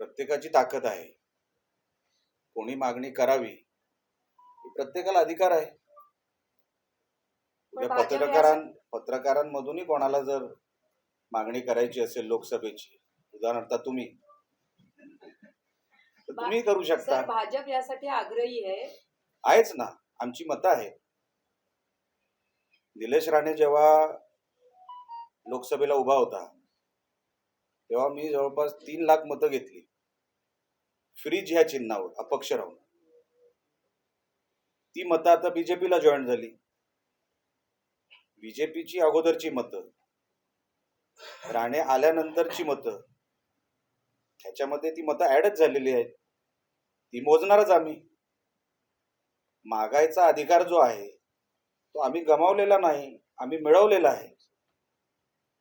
प्रत्येकाची ताकद आहे. कोणी मागणी करावी प्रत्येकाला अधिकार आहे. उद्या पत्रकारां पत्रकारांमधूनही कोणाला जर मागणी करायची असेल लोकसभेची उदाहरणार्थ तुम्ही. तर तुम्ही करू शकता. भाजप यासाठी आग्रही आहे. आहेच ना. आमची मतं आहेत. निलेश राणे जेव्हा लोकसभेला उभा होता तेव्हा मी जवळपास तीन लाख मतं घेतली. फ्रीज ह्या चिन्हावर अपक्ष राहून. ती मतं आता बीजेपीला जॉईन झाली. बीजेपीची अगोदरची मतं राणे आल्यानंतरची मतं ह्याच्यामध्ये ती मतं ऍडच झालेली आहेत. ती मोजणारच आम्ही. मागायचा अधिकार जो आहे तो आम्ही गमावलेला नाही आम्ही मिळवलेला आहे.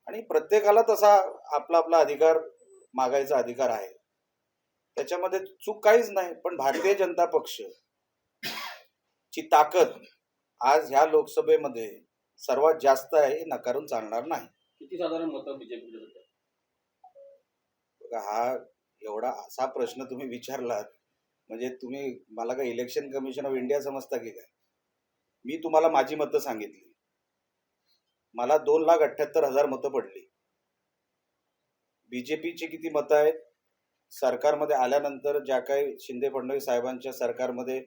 आणि प्रत्येकाला तसा आपला आपला अधिकार मागायचा अधिकार आहे. त्याच्यामध्ये चूक काहीच नाही पण भारतीय जनता पक्ष ची ताकद आज ह्या लोकसभेमध्ये सर्वात जास्त आहे हे नकारून चालणार नाही. किती साधारण मतं बीजेपीला बघा, हा एवढा असा प्रश्न तुम्ही विचारलात म्हणजे तुम्ही मला काय इलेक्शन कमिशन ऑफ इंडिया समजता की काय? मी तुम्हाला माझी मतं सांगितली. मला दोन लाख अठ्ठ्याहत्तर हजार मतं पडली. बीजेपीची किती मतं आहेत? सरकारमध्ये आल्यानंतर ज्या काही शिंदे फडणवीस साहेबांच्या सरकारमध्ये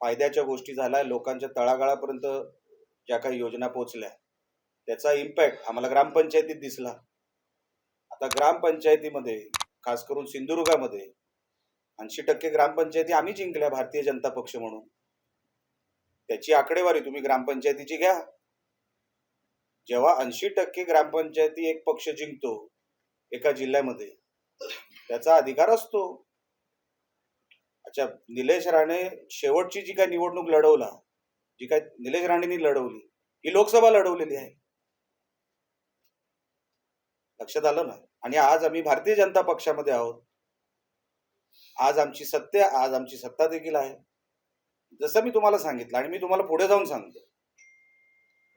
फायद्याच्या गोष्टी झाल्या लोकांच्या तळागाळापर्यंत ज्या काही योजना पोचल्या त्याचा इम्पॅक्ट आम्हाला ग्रामपंचायतीत दिसला. आता ग्रामपंचायतीमध्ये खास करून सिंधुदुर्गामध्ये ऐंशी टक्के ग्रामपंचायती आम्ही जिंकल्या भारतीय जनता पक्ष म्हणून. त्याची आकडेवारी तुम्ही ग्रामपंचायतीची घ्या. जेव्हा ऐंशी टक्के ग्रामपंचायती एक पक्ष जिंकतो एका जिल्ह्यामध्ये त्याचा अधिकार असतो. अच्छा निलेश राणे शेवटची जी काय निवडणूक लढवला जी काय निलेश राणेंनी लढवली ही लोकसभा लढवलेली आहे. लक्षात आलं ना? आणि आज आम्ही भारतीय जनता पक्षामध्ये आहोत. आज आमची सत्य आज आमची सत्ता देखील आहे. जसं मी तुम्हाला सांगितलं आणि मी तुम्हाला पुढे जाऊन सांगतो.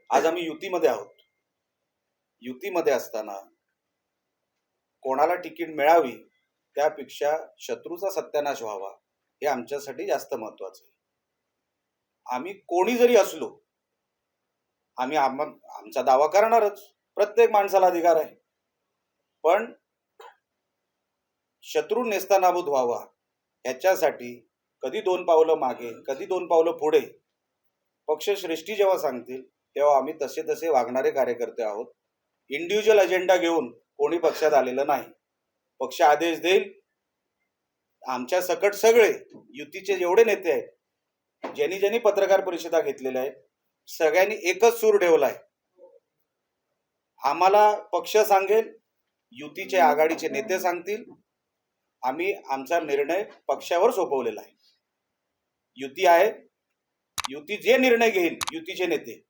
आज आम्ही युतीमध्ये आहोत. युतीमध्ये असताना कोणाला तिकीट मिळावी त्यापेक्षा शत्रूचा सत्यानाश व्हावा हे आमच्यासाठी जास्त महत्वाचं आहे. आम्ही कोणी जरी असलो आम्ही आम आमचा दावा करणारच. प्रत्येक माणसाला अधिकार आहे. पण शत्रू नेस्तानाबूत व्हावा ह्याच्यासाठी कधी दोन पावलं मागे कधी दोन पावलं पुढे पक्षश्रेष्ठी जेव्हा सांगतील तेव्हा आम्ही तसे तसे वागणारे कार्यकर्ते आहोत. इंडिव्हिज्युअल अजेंडा घेऊन कोणी पक्षात आलेलं नाही. पक्ष आदेश देईल. आमच्या सकट सगळे युतीचे जेवढे नेते आहेत ज्यांनी ज्यांनी पत्रकार परिषदा घेतलेल्या आहेत सगळ्यांनी एकच सूर ठेवलाय आम्हाला पक्ष सांगेल युतीचे आघाडीचे नेते सांगतील. आम्ही आमचा निर्णय पक्षावर सोपवलेला आहे. युती आहे. युती जे निर्णय घेईल युतीचे नेते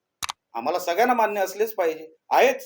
आम्हाला सगळ्यांना मान्य असलेच पाहिजे. आहेच.